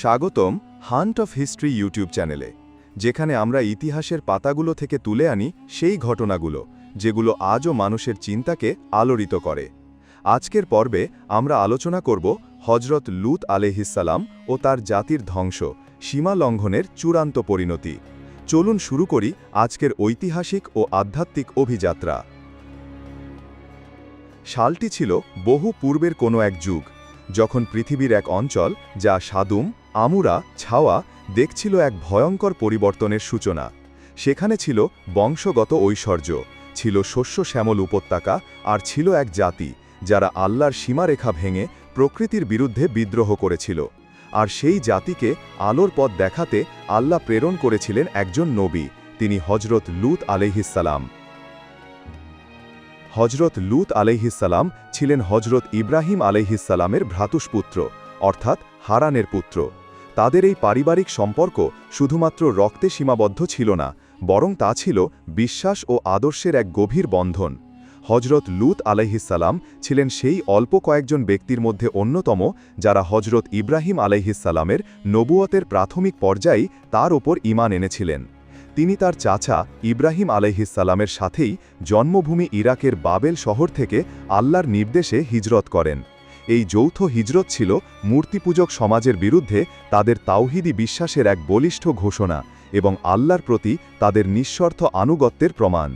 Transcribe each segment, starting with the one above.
স্বাগতম hunt of history YouTube চ্যানেলে, যেখানে আমরা ইতিহাসের পাতাগুলো থেকে তুলে আনি সেই ঘটনাগুলো, যেগুলো আজও মানুষের চিন্তাকে আলোড়িত করে। আজকের পর্বে আমরা আলোচনা করব হজরত লুত আলেহিসাল্লাম ও তার জাতির ধ্বংস, সীমা লঙ্ঘনের চূড়ান্ত পরিণতি। চলুন শুরু করি আজকের ঐতিহাসিক ও আধ্যাত্মিক অভিযাত্রা। সালটি ছিল বহু পূর্বের কোনো এক যুগ, যখন পৃথিবীর এক অঞ্চল, যা সাদুম আমুরা ছাওয়া দেখছিল এক ভয়ঙ্কর পরিবর্তনের সূচনা। সেখানে ছিল বংশগত ঐশ্বর্য, ছিল শস্য শ্যামল উপত্যকা আর ছিল এক জাতি, যারা আল্লাহর সীমারেখা ভেঙে প্রকৃতির বিরুদ্ধে বিদ্রোহ করেছিল। আর সেই জাতিকে আলোর পথ দেখাতে আল্লাহ প্রেরণ করেছিলেন একজন নবী, তিনি হজরত লুত আলহিসাল্লাম হজরত লুত আলাইহিসাল্লাম ছিলেন হজরত ইব্রাহিম আলাইহিসাল্লামের ভ্রাতুষ্পুত্র, অর্থাৎ হারানের পুত্র। তাদের এই পারিবারিক সম্পর্ক শুধুমাত্র রক্তে সীমাবদ্ধ ছিল না, বরং তা ছিল বিশ্বাস ও আদর্শের এক গভীর বন্ধন। হজরত লুত আলাইহিসাল্লাম ছিলেন সেই অল্প কয়েকজন ব্যক্তির মধ্যে অন্যতম যারা হজরত ইব্রাহিম আলাইহিসাল্লামের নবুয়তের প্রাথমিক পর্যায়েই তার ওপর ইমান এনেছিলেন। তিনি তার চাচা ইব্রাহিম আলাইহিসাল্লামের সাথেই জন্মভূমি ইরাকের বাবেল শহর থেকে আল্লাহর নির্দেশে হিজরত করেন। এই যৌথ হিজরত ছিল মূর্তিপূজক সমাজের বিরুদ্ধে তাদের তাওহিদি বিশ্বাসের এক বলিষ্ঠ ঘোষণা এবং আল্লাহর প্রতি তাদের নিঃস্বার্থ আনুগত্যের প্রমাণ।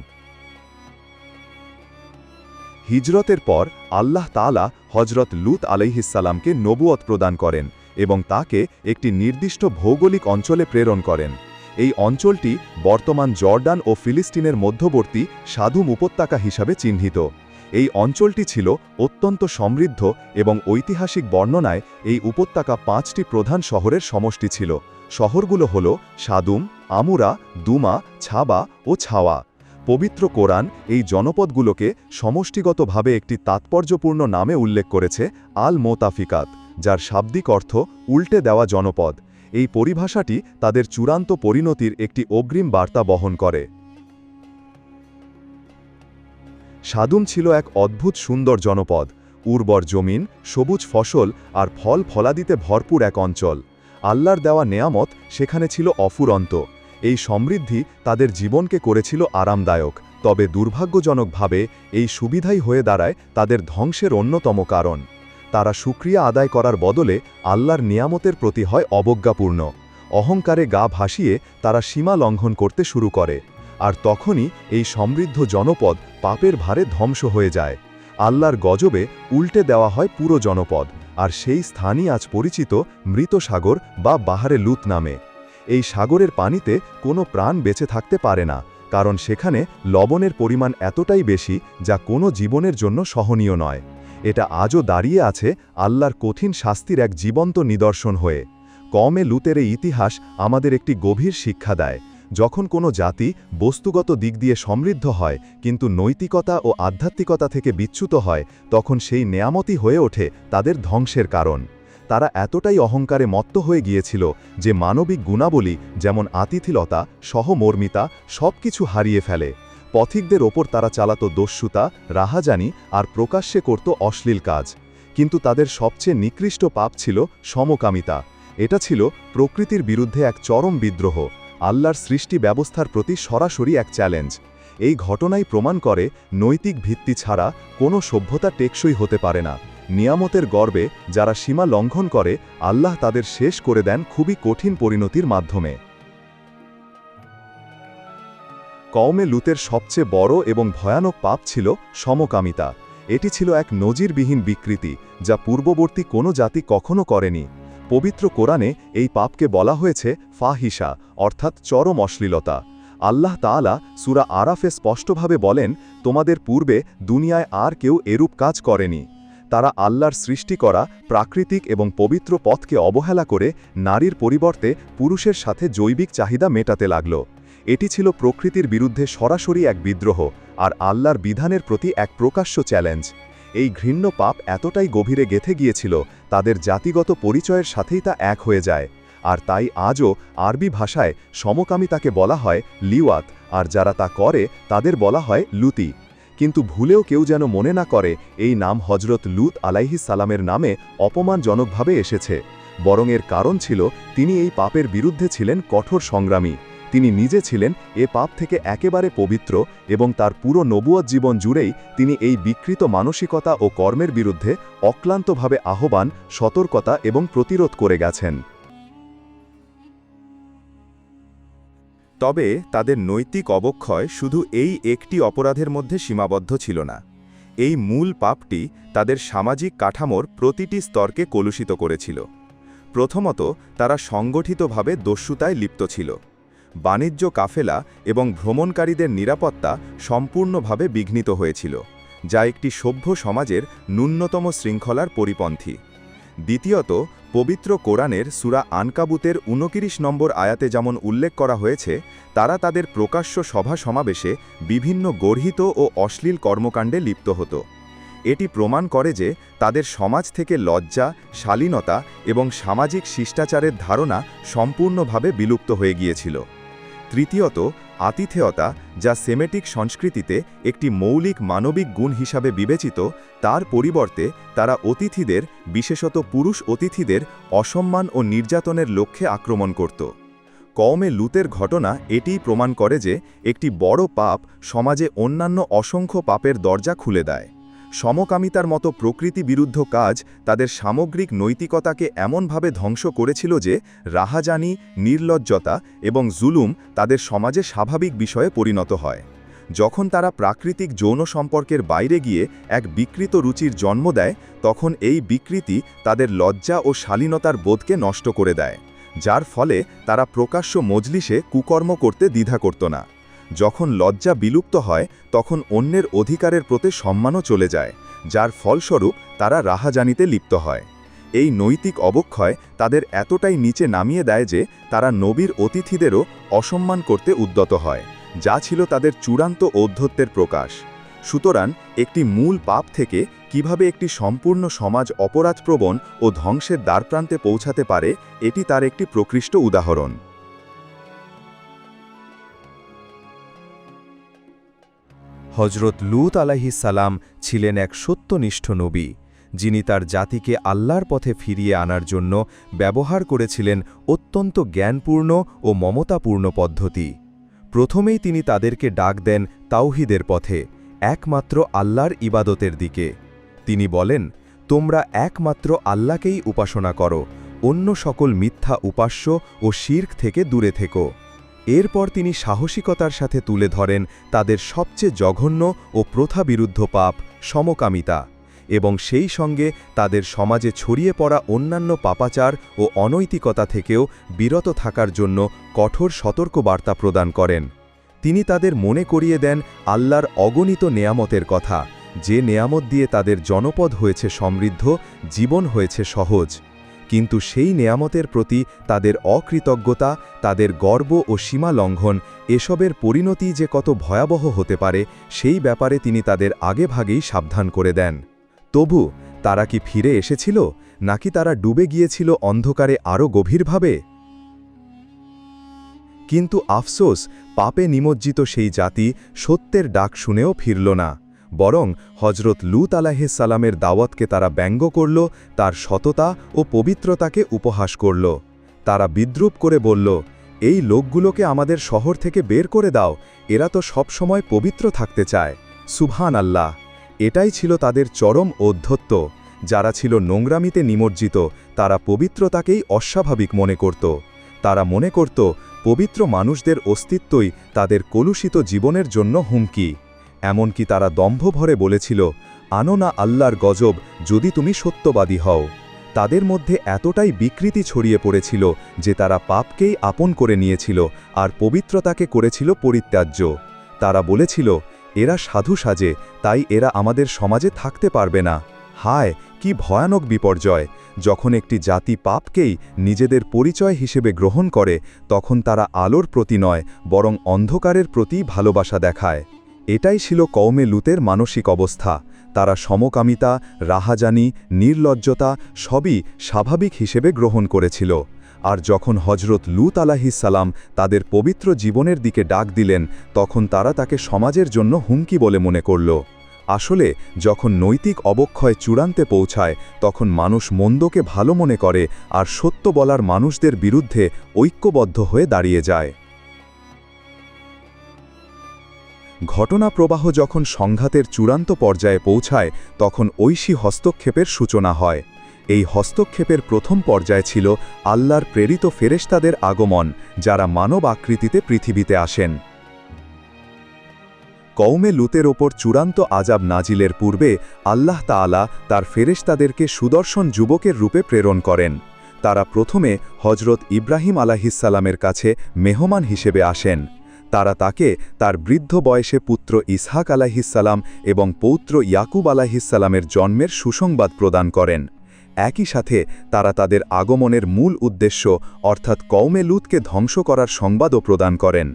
হিজরতের পর আল্লাহ তালা হজরত লুত আলাইহিসাল্লামকে নবুয়ত প্রদান করেন এবং তাকে একটি নির্দিষ্ট ভৌগোলিক অঞ্চলে প্রেরণ করেন। এই অঞ্চলটি বর্তমান জর্ডান ও ফিলিস্তিনের মধ্যবর্তী সাধুম উপত্যকা হিসাবে চিহ্নিত। এই অঞ্চলটি ছিল অত্যন্ত সমৃদ্ধ এবং ঐতিহাসিক বর্ণনায় এই উপত্যকা পাঁচটি প্রধান শহরের সমষ্টি ছিল। শহরগুলো হল সাদুম, আমুরা, দুমা, ছাবা ও ছাওয়া। পবিত্র কোরআন এই জনপদগুলোকে সমষ্টিগতভাবে একটি তাৎপর্যপূর্ণ নামে উল্লেখ করেছে আল মোতাফিকাত যার শাব্দিক অর্থ উল্টে দেওয়া জনপদ। এই পরিভাষাটি তাদের চূড়ান্ত পরিণতির একটি অগ্রিম বার্তা বহন করে। সাদুম ছিল এক অদ্ভুত সুন্দর জনপদ। উর্বর জমিন, সবুজ ফসল আর ফল ফলাদিতে ভরপুর এক অঞ্চল। আল্লাহর দেওয়া নেয়ামত সেখানে ছিল অফুরন্ত। এই সমৃদ্ধি তাদের জীবনকে করেছিল আরামদায়ক। তবে দুর্ভাগ্যজনকভাবে এই সুবিধাই হয়ে দাঁড়ায় তাদের ধ্বংসের অন্যতম কারণ। তারা সুক্রিয়া আদায় করার বদলে আল্লাহর নিয়ামতের প্রতি হয় অবজ্ঞাপূর্ণ। অহংকারে গা ভাসিয়ে তারা সীমা লঙ্ঘন করতে শুরু করে। আর তখনই এই সমৃদ্ধ জনপদ পাপের ভারে ধ্বংস হয়ে যায়। আল্লাহর গজবে উল্টে দেওয়া হয় পুরো জনপদ, আর সেই স্থানই আজ পরিচিত মৃত সাগর বা বাহারে লুত নামে। এই সাগরের পানিতে কোনো প্রাণ বেঁচে থাকতে পারে না, কারণ সেখানে লবণের পরিমাণ এতটাই বেশি যা কোনো জীবনের জন্য সহনীয় নয়। এটা আজও দাঁড়িয়ে আছে আল্লাহর কঠিন শাস্তির এক জীবন্ত নিদর্শন হয়ে। কমে লুতের এই ইতিহাস আমাদের একটি গভীর শিক্ষা দেয়। যখন কোনো জাতি বস্তুগত দিক দিয়ে সমৃদ্ধ হয়, কিন্তু নৈতিকতা ও আধ্যাত্মিকতা থেকে বিচ্যুত হয়, তখন সেই নেয়ামতি হয়ে ওঠে তাদের ধ্বংসের কারণ। তারা এতটাই অহংকারে মত্ত হয়ে গিয়েছিল যে মানবিক গুণাবলী যেমন আতিথিলতা, সহমর্মিতা সব কিছু হারিয়ে ফেলে। পথিকদের ওপর তারা চালাত দস্যুতা, রাহাজানি আর প্রকাশ্যে করত অশ্লীল কাজ। কিন্তু তাদের সবচেয়ে নিকৃষ্ট পাপ ছিল সমকামিতা। এটা ছিল প্রকৃতির বিরুদ্ধে এক চরম বিদ্রোহ। আল্লাহর সৃষ্টি ব্যবস্থার প্রতি সরাসরি এক চ্যালেঞ্জ। এই ঘটনাই প্রমাণ করে নৈতিক ভিত্তি ছাড়া কোনো সভ্যতা টেকসই হতে পারে না। নিয়ামতের গর্বে যারা সীমা লঙ্ঘন করে, আল্লাহ তাদের শেষ করে দেন খুবই কঠিন পরিণতির মাধ্যমে। কওমে লুতের সবচেয়ে বড় এবং ভয়ানক পাপ ছিল সমকামিতা। এটি ছিল এক নজিরবিহীন বিকৃতি, যা পূর্ববর্তী কোনো জাতি কখনো করেনি। পবিত্র কোরআনে এই পাপকে বলা হয়েছে ফাহিসা, অর্থাৎ চরম অশ্লীলতা। আল্লাহ তাআলা সুরা আরাফে স্পষ্টভাবে বলেন, তোমাদের পূর্বে দুনিয়ায় আর কেউ এরূপ কাজ করেনি। তারা আল্লাহর সৃষ্টি করা প্রাকৃতিক এবং পবিত্র পথকে অবহেলা করে নারীর পরিবর্তে পুরুষের সাথে জৈবিক চাহিদা মেটাতে লাগল। এটি ছিল প্রকৃতির বিরুদ্ধে সরাসরি এক বিদ্রোহ, আর আল্লাহর বিধানের প্রতি এক প্রকাশ্য চ্যালেঞ্জ। এই ঘৃণ্য পাপ এতটাই গভীরে গেথে গিয়েছিল, তাদের জাতিগত পরিচয়ের সাথেই তা এক হয়ে যায়। আর তাই আজও আরবি ভাষায় সমকামিতাকে বলা হয় লিওয়াত, আর যারা তা করে, তাদের বলা হয় লুতি। কিন্তু ভুলেও কেউ যেন মনে না করে, এই নাম হজরত লুত আলাইহি সালামের নামে অপমানজনকভাবে এসেছে। বরং এর কারণ ছিল, তিনি এই পাপের বিরুদ্ধে ছিলেন কঠোর সংগ্রামী। তিনি নিজে ছিলেন এ পাপ থেকে একেবারে পবিত্র এবং তার পুরো নবুয়ত জীবন জুড়েই তিনি এই বিকৃত মানসিকতা ও কর্মের বিরুদ্ধে অক্লান্তভাবে আহ্বান, সতর্কতা এবং প্রতিরোধ করে গেছেন। তবে তাদের নৈতিক অবক্ষয় শুধু এই একটি অপরাধের মধ্যে সীমাবদ্ধ ছিল না। এই মূল পাপটি তাদের সামাজিক কাঠামোর প্রতিটি স্তরকে কলুষিত করেছিল। প্রথমত তারা সংগঠিতভাবে দস্যুতায় লিপ্ত ছিল। বাণিজ্য কাফেলা এবং ভ্রমণকারীদের নিরাপত্তা সম্পূর্ণভাবে বিঘ্নিত হয়েছিল, যা একটি সভ্য সমাজের ন্যূনতম শৃঙ্খলার পরিপন্থী। দ্বিতীয়ত, পবিত্র কোরআনের সুরা আনকাবুতের উনকিরিশ নম্বর আয়াতে যেমন উল্লেখ করা হয়েছে, তারা তাদের প্রকাশ্য সভা সমাবেশে বিভিন্ন গর্হিত ও অশ্লীল কর্মকাণ্ডে লিপ্ত হতো। এটি প্রমাণ করে যে তাদের সমাজ থেকে লজ্জা, শালীনতা এবং সামাজিক শিষ্টাচারের ধারণা সম্পূর্ণভাবে বিলুপ্ত হয়ে গিয়েছিল। তৃতীয়ত, আতিথেয়তা, যা সেমেটিক সংস্কৃতিতে একটি মৌলিক মানবিক গুণ হিসাবে বিবেচিত, তার পরিবর্তে তারা অতিথিদের, বিশেষত পুরুষ অতিথিদের, অসম্মান ও নির্যাতনের লক্ষ্যে আক্রমণ করত। কওমে লুতের ঘটনা এটিই প্রমাণ করে যে, একটি বড় পাপ সমাজে অন্যান্য অসংখ্য পাপের দরজা খুলে দেয়। সমকামিতার মতো প্রকৃতি বিরুদ্ধ কাজ তাদের সামগ্রিক নৈতিকতাকে এমনভাবে ধ্বংস করেছিল যে রাহাজানি, নির্লজ্জতা এবং জুলুম তাদের সমাজে স্বাভাবিক বিষয়ে পরিণত হয়। যখন তারা প্রাকৃতিক যৌন সম্পর্কের বাইরে গিয়ে এক বিকৃত রুচির জন্ম দেয়, তখন এই বিকৃতি তাদের লজ্জা ও শালীনতার বোধকে নষ্ট করে দেয়, যার ফলে তারা প্রকাশ্য মজলিসে কুকর্ম করতে দ্বিধা করত না। যখন লজ্জা বিলুপ্ত হয়, তখন অন্যের অধিকারের প্রতি সম্মানও চলে যায়, যার ফলস্বরূপ তারা রাহাজানিতে লিপ্ত হয়। এই নৈতিক অবক্ষয় তাদের এতটাই নিচে নামিয়ে দেয় যে, তারা নবীর অতিথিদেরও অসম্মান করতে উদ্যত হয়, যা ছিল তাদের চূড়ান্ত ঔদ্ধত্যের প্রকাশ। সুতরাং একটি মূল পাপ থেকে কীভাবে একটি সম্পূর্ণ সমাজ অপরাধপ্রবণ ও ধ্বংসের দ্বারপ্রান্তে পৌঁছাতে পারে, এটি তার একটি প্রকৃষ্ট উদাহরণ। হজরত লুত সালাম ছিলেন এক সত্যনিষ্ঠ নবী, যিনি তার জাতিকে আল্লাহর পথে ফিরিয়ে আনার জন্য ব্যবহার করেছিলেন অত্যন্ত জ্ঞানপূর্ণ ও মমতাপূর্ণ পদ্ধতি। প্রথমেই তিনি তাদেরকে ডাক দেন তাওহিদের পথে, একমাত্র আল্লাহর ইবাদতের দিকে। তিনি বলেন, তোমরা একমাত্র আল্লাহকেই উপাসনা করো, অন্য সকল মিথ্যা উপাস্য ও শির্ক থেকে দূরে থেকো। এরপর তিনি সাহসিকতার সাথে তুলে ধরেন তাদের সবচেয়ে জঘন্য ও প্রথাবিরুদ্ধ পাপ, সমকামিতা, এবং সেই সঙ্গে তাদের সমাজে ছড়িয়ে পড়া অন্যান্য পাপাচার ও অনৈতিকতা থেকেও বিরত থাকার জন্য কঠোর সতর্কবার্তা প্রদান করেন। তিনি তাদের মনে করিয়ে দেন আল্লাহর অগণিত নেয়ামতের কথা, যে নেয়ামত দিয়ে তাদের জনপদ হয়েছে সমৃদ্ধ, জীবন হয়েছে সহজ। কিন্তু সেই নেয়ামতের প্রতি তাদের অকৃতজ্ঞতা, তাদের গর্ব ও সীমা লঙ্ঘন, এসবের পরিণতি যে কত ভয়াবহ হতে পারে, সেই ব্যাপারে তিনি তাদের আগেভাগেই সাবধান করে দেন। তবু, তারা কি ফিরে এসেছিল, নাকি তারা ডুবে গিয়েছিল অন্ধকারে আরও গভীরভাবে? কিন্তু আফসোস, পাপে নিমজ্জিত সেই জাতি সত্যের ডাক শুনেও ফিরল না। বরং হজরত লুত সালামের দাওয়াতকে তারা ব্যঙ্গ করল, তার সততা ও পবিত্রতাকে উপহাস করল। তারা বিদ্রুপ করে বলল, এই লোকগুলোকে আমাদের শহর থেকে বের করে দাও, এরা তো সবসময় পবিত্র থাকতে চায়। সুবহান আল্লাহ এটাই ছিল তাদের চরম অধ্যত্ত যারা ছিল নোংরামিতে নিমজ্জিত, তারা পবিত্রতাকেই অস্বাভাবিক মনে করত। তারা মনে করত, পবিত্র মানুষদের অস্তিত্বই তাদের কলুষিত জীবনের জন্য হুমকি। এমনকি তারা দম্ভ ভরে বলেছিল, আনো না আল্লাহর গজব যদি তুমি সত্যবাদী হও। তাদের মধ্যে এতটাই বিকৃতি ছড়িয়ে পড়েছিল যে তারা পাপকেই আপন করে নিয়েছিল আর পবিত্রতাকে করেছিল পরিত্যাজ্য। তারা বলেছিল, এরা সাধু সাজে, তাই এরা আমাদের সমাজে থাকতে পারবে না। হায়, কি ভয়ানক বিপর্যয়! যখন একটি জাতি পাপকেই নিজেদের পরিচয় হিসেবে গ্রহণ করে, তখন তারা আলোর প্রতি নয়, বরং অন্ধকারের প্রতি ভালোবাসা দেখায়। এটাই ছিল কওমে লুতের মানসিক অবস্থা। তারা সমকামিতা, রাহাজানি, নির্লজ্জতা সবই স্বাভাবিক হিসেবে গ্রহণ করেছিল। আর যখন হজরত লুত সালাম তাদের পবিত্র জীবনের দিকে ডাক দিলেন, তখন তারা তাকে সমাজের জন্য হুমকি বলে মনে করল। আসলে, যখন নৈতিক অবক্ষয় চূড়ান্তে পৌঁছায়, তখন মানুষ মন্দকে ভালো মনে করে আর সত্য বলার মানুষদের বিরুদ্ধে ঐক্যবদ্ধ হয়ে দাঁড়িয়ে যায়। ঘটনা প্রবাহ যখন সংঘাতের চূড়ান্ত পর্যায়ে পৌঁছায়, তখন ঐশী হস্তক্ষেপের সূচনা হয়। এই হস্তক্ষেপের প্রথম পর্যায় ছিল আল্লাহর প্রেরিত ফেরেশতাদের আগমন, যারা মানব আকৃতিতে পৃথিবীতে আসেন। কৌমে লুতের ওপর চূড়ান্ত আজাব নাজিলের পূর্বে আল্লাহ তাআলা তার ফেরেশতাদেরকে সুদর্শন যুবকের রূপে প্রেরণ করেন। তারা প্রথমে হজরত ইব্রাহিম আলাহিসাল্লামের কাছে মেহমান হিসেবে আসেন। তারা তাকে তার বৃদ্ধ বয়সে পুত্র ইসহাক আলাহিসাল্লাম এবং পৌত্র ইয়াকুব আলাহিসাল্লামের জন্মের সুসংবাদ প্রদান করেন। একই সাথে তারা তাদের আগমনের মূল উদ্দেশ্য, অর্থাৎ কৌমে লুতকে ধ্বংস করার সংবাদও প্রদান করেন।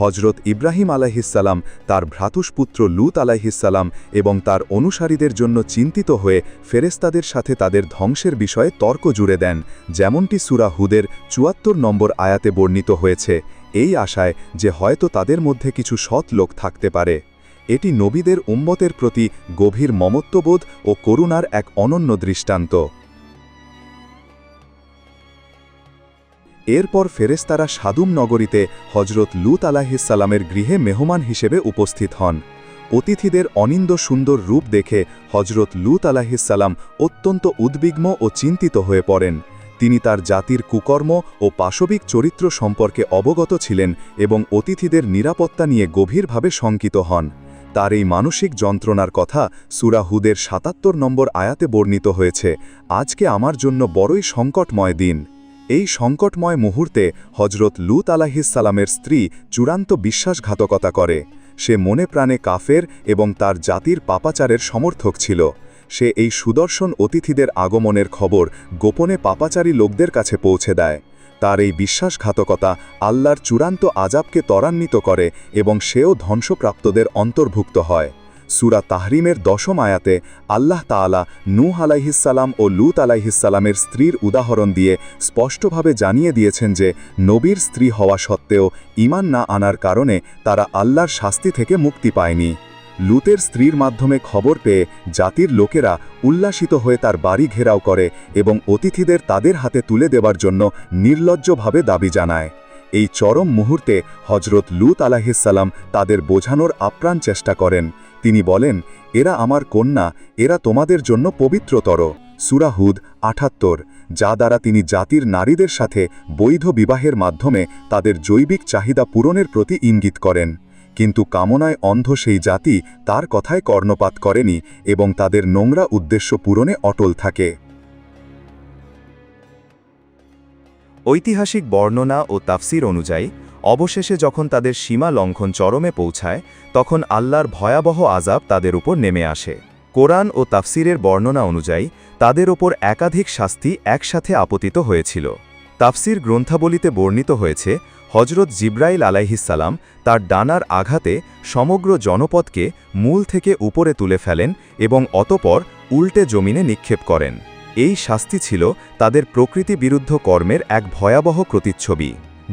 হজরত ইব্রাহিম আলাহিসাল্লাম তার ভ্রাতুষ্পুত্র লুত আলাহিসাল্লাম এবং তার অনুসারীদের জন্য চিন্তিত হয়ে ফেরেস্তাদের সাথে তাদের ধ্বংসের বিষয়ে তর্ক জুড়ে দেন, যেমনটি সুরা হুদের চুয়াত্তর নম্বর আয়াতে বর্ণিত হয়েছে। এই আশায় যে হয়তো তাদের মধ্যে কিছু সৎ লোক থাকতে পারে। এটি নবীদের উম্মতের প্রতি গভীর মমত্ববোধ ও করুণার এক অনন্য দৃষ্টান্ত। এরপর ফেরেস্তারা সাদুম নগরীতে হজরত লুত আলাহিসাল্লামের গৃহে মেহমান হিসেবে উপস্থিত হন। অতিথিদের অনিন্দ সুন্দর রূপ দেখে হজরত লুত আলাহিসাল্লাম অত্যন্ত উদ্বিগ্ন ও চিন্তিত হয়ে পড়েন। তিনি তার জাতির কুকর্ম ও পাশবিক চরিত্র সম্পর্কে অবগত ছিলেন এবং অতিথিদের নিরাপত্তা নিয়ে গভীরভাবে শঙ্কিত হন। তার এই মানসিক যন্ত্রণার কথা সুরাহুদের সাতাত্তর নম্বর আয়াতে বর্ণিত হয়েছে, আজকে আমার জন্য বড়ই সংকটময় দিন। এই সংকটময় মুহূর্তে হজরত লুত আলাহিসাল্লামের স্ত্রী চূড়ান্ত বিশ্বাসঘাতকতা করে। সে মনে প্রাণে কাফের এবং তার জাতির পাপাচারের সমর্থক ছিল। সে এই সুদর্শন অতিথিদের আগমনের খবর গোপনে পাপাচারী লোকদের কাছে পৌঁছে দেয়। তার এই বিশ্বাসঘাতকতা আল্লাহর চূড়ান্ত আজাবকে ত্বরান্বিত করে এবং সেও ধ্বংসপ্রাপ্তদের অন্তর্ভুক্ত হয়। সুরা তাহরিমের দশম আয়াতে আল্লাহ তাআলা নূহ আলাইহিসাল্লাম ও লুত আলাইহিসাল্লামের স্ত্রীর উদাহরণ দিয়ে স্পষ্টভাবে জানিয়ে দিয়েছেন যে, নবীর স্ত্রী হওয়া সত্ত্বেও ইমান না আনার কারণে তারা আল্লাহর শাস্তি থেকে মুক্তি পায়নি। লুতের স্ত্রীর মাধ্যমে খবর পেয়ে জাতির লোকেরা উল্লাসিত হয়ে তার বাড়ি ঘেরাও করে এবং অতিথিদের তাদের হাতে তুলে দেবার জন্য নির্লজ্জভাবে দাবি জানায়। এই চরম মুহূর্তে হজরত লুত আলাহিসাল্লাম তাদের বোঝানোর আপ্রাণ চেষ্টা করেন। তিনি বলেন, এরা আমার কন্যা, এরা তোমাদের জন্য পবিত্রতর। সুরাহুদ আঠাত্তর যা দ্বারা তিনি জাতির নারীদের সাথে বৈধ বিবাহের মাধ্যমে তাদের জৈবিক চাহিদা পূরণের প্রতি ইঙ্গিত করেন। কিন্তু কামনায় অন্ধ সেই জাতি তার কথায় কর্ণপাত করেনি এবং তাদের নোংরা উদ্দেশ্য পূরণে অটল থাকে। ঐতিহাসিক বর্ণনা ও তাফসির অনুযায়ী, অবশেষে যখন তাদের সীমা লঙ্ঘন চরমে পৌঁছায়, তখন আল্লাহর ভয়াবহ আজাব তাদের উপর নেমে আসে। কোরআন ও তাফসিরের বর্ণনা অনুযায়ী, তাদের ওপর একাধিক শাস্তি একসাথে আপতিত হয়েছিল। তাফসির গ্রন্থাবলিতে বর্ণিত হয়েছে হজরত জিব্রাইল আলাইহিসাল্লাম তার ডানার আঘাতে সমগ্র জনপদকে মূল থেকে উপরে তুলে ফেলেন এবং অতপর উল্টে জমিনে নিক্ষেপ করেন। এই শাস্তি ছিল তাদের প্রকৃতি বিরুদ্ধ কর্মের এক ভয়াবহ প্রতিচ্ছবি।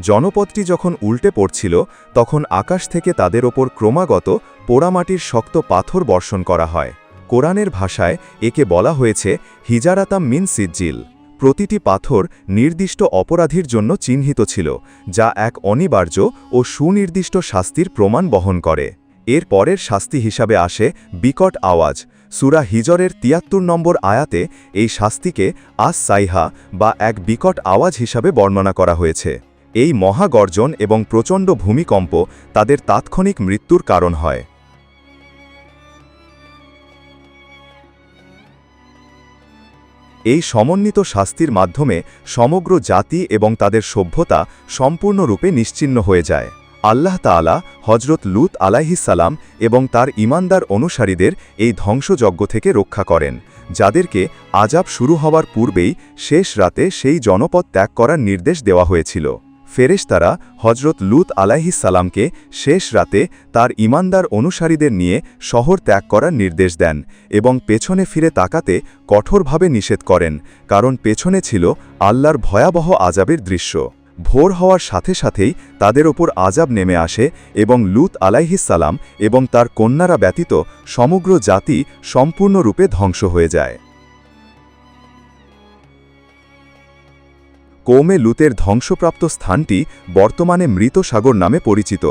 জনপদটি যখন উল্টে পড়ছিল, তখন আকাশ থেকে তাদের ওপর ক্রমাগত পোড়ামাটির শক্ত পাথর বর্ষণ করা হয়। কোরআনের ভাষায় একে বলা হয়েছে, হিজারাতাম মিন সিজ্জিল। প্রতিটি পাথর নির্দিষ্ট অপরাধীর জন্য চিহ্নিত ছিল, যা এক অনিবার্য ও সুনির্দিষ্ট শাস্তির প্রমাণ বহন করে। এর পরের শাস্তি হিসাবে আসে বিকট আওয়াজ। সুরা হিজরের তিয়াত্তর নম্বর আয়াতে এই শাস্তিকে আস সাইহা বা এক বিকট আওয়াজ হিসাবে বর্ণনা করা হয়েছে। এই মহাগর্জন এবং প্রচণ্ড ভূমিকম্প তাদের তাৎক্ষণিক মৃত্যুর কারণ হয়। এই সমন্বিত শাস্তির মাধ্যমে সমগ্র জাতি এবং তাদের সভ্যতা সম্পূর্ণরূপে নিশ্চিন্ন হয়ে যায়। আল্লাহ তালা হজরত লুত সালাম এবং তার ইমানদার অনুসারীদের এই ধ্বংসযজ্ঞ থেকে রক্ষা করেন, যাদেরকে আজাব শুরু হওয়ার পূর্বেই শেষ রাতে সেই জনপদ ত্যাগ করার নির্দেশ দেওয়া হয়েছিল। ফেরেশতারা হজরত লুত আলাইহিসাল্লামকে শেষ রাতে তার ইমানদার অনুসারীদের নিয়ে শহর ত্যাগ করার নির্দেশ দেন এবং পেছনে ফিরে তাকাতে কঠোরভাবে নিষেধ করেন, কারণ পেছনে ছিল আল্লাহর ভয়াবহ আজাবের দৃশ্য। ভোর হওয়ার সাথে সাথেই তাদের ওপর আজাব নেমে আসে এবং লুত আলাইহিসালাম এবং তার কন্যারা ব্যতীত সমগ্র জাতি সম্পূর্ণরূপে ধ্বংস হয়ে যায়। কৌমে লুতের ধ্বংসপ্রাপ্ত স্থানটি বর্তমানে মৃত সাগর নামে পরিচিত,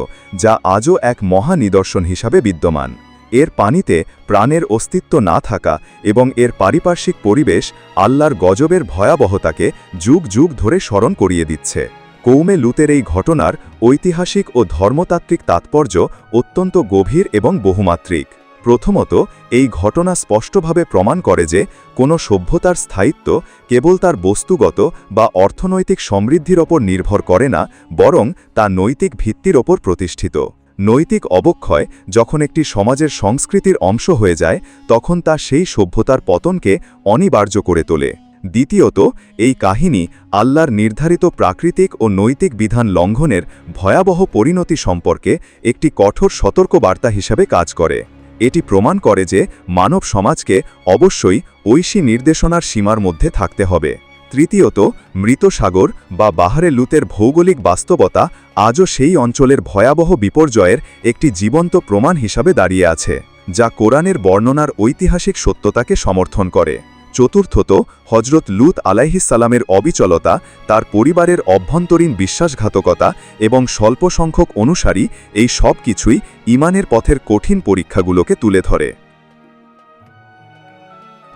যা আজও এক মহা নিদর্শন হিসাবে বিদ্যমান। এর পানিতে প্রাণের অস্তিত্ব না থাকা এবং এর পারিপার্শ্বিক পরিবেশ আল্লাহর গজবের ভয়াবহতাকে যুগ যুগ ধরে স্মরণ করিয়ে দিচ্ছে। কৌমে লুতের এই ঘটনার ঐতিহাসিক ও ধর্মতাত্ত্বিক তাৎপর্য অত্যন্ত গভীর এবং বহুমাত্রিক। প্রথমত, এই ঘটনা স্পষ্টভাবে প্রমাণ করে যে কোনো সভ্যতার স্থায়িত্ব কেবল তার বস্তুগত বা অর্থনৈতিক সমৃদ্ধির ওপর নির্ভর করে না, বরং তা নৈতিক ভিত্তির ওপর প্রতিষ্ঠিত। নৈতিক অবক্ষয় যখন একটি সমাজের সংস্কৃতির অংশ হয়ে যায়, তখন তা সেই সভ্যতার পতনকে অনিবার্য করে তোলে। দ্বিতীয়ত, এই কাহিনী আল্লাহর নির্ধারিত প্রাকৃতিক ও নৈতিক বিধান লঙ্ঘনের ভয়াবহ পরিণতি সম্পর্কে একটি কঠোর সতর্কবার্তা হিসাবে কাজ করে। এটি প্রমাণ করে যে মানব সমাজকে অবশ্যই ঐশী নির্দেশনার সীমার মধ্যে থাকতে হবে। তৃতীয়ত, মৃত সাগর বা বাহারে লুতের ভৌগোলিক বাস্তবতা আজও সেই অঞ্চলের ভয়াবহ বিপর্যয়ের একটি জীবন্ত প্রমাণ হিসাবে দাঁড়িয়ে আছে, যা কোরআনের বর্ণনার ঐতিহাসিক সত্যতাকে সমর্থন করে। চতুর্থত হজরত লুত আলাইহিসালামের অবিচলতা, তার পরিবারের অভ্যন্তরীণ বিশ্বাসঘাতকতা এবং স্বল্প সংখ্যক অনুসারী এই সব কিছুই ইমানের পথের কঠিন পরীক্ষাগুলোকে তুলে ধরে।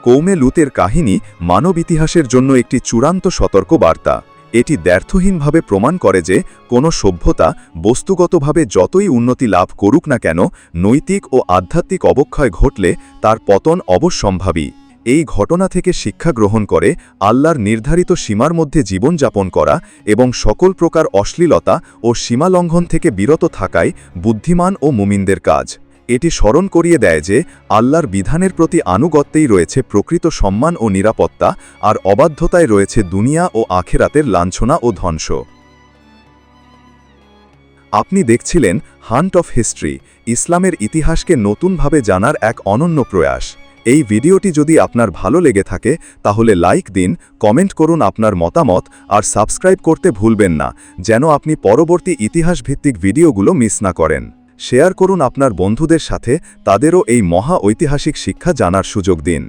কৌমে লুতের কাহিনী মানব ইতিহাসের জন্য একটি চূড়ান্ত সতর্ক বার্তা এটি দ্ব্যর্থহীনভাবে প্রমাণ করে যে কোনো সভ্যতা বস্তুগতভাবে যতই উন্নতি লাভ করুক না কেন, নৈতিক ও আধ্যাত্মিক অবক্ষয় ঘটলে তার পতন অবশ্যম্ভাবী। এই ঘটনা থেকে শিক্ষা গ্রহণ করে আল্লাহর নির্ধারিত সীমার মধ্যে জীবনযাপন করা এবং সকল প্রকার অশ্লীলতা ও সীমালঙ্ঘন থেকে বিরত থাকাই বুদ্ধিমান ও মুমিনদের কাজ। এটি স্মরণ করিয়ে দেয় যে আল্লাহর বিধানের প্রতি আনুগত্যেই রয়েছে প্রকৃত সম্মান ও নিরাপত্তা আর অবাধ্যতায় রয়েছে দুনিয়া ও আখেরাতের লাঞ্ছনা ও ধ্বংস। আপনি দেখছিলেন হান্ট অফ হিস্ট্রি, ইসলামের ইতিহাসকে নতুনভাবে জানার এক অনন্য প্রয়াস। এই ভিডিওটি যদি আপনার ভালো লেগে থাকে, তাহলে লাইক দিন, কমেন্ট করুন আপনার মতামত, আর সাবস্ক্রাইব করতে ভুলবেন না, যেন আপনি পরবর্তী ইতিহাসভিত্তিক ভিডিওগুলো মিস না করেন। শেয়ার করুন আপনার বন্ধুদের সাথে, তাদেরও এই মহা ঐতিহাসিক শিক্ষা জানার সুযোগ দিন।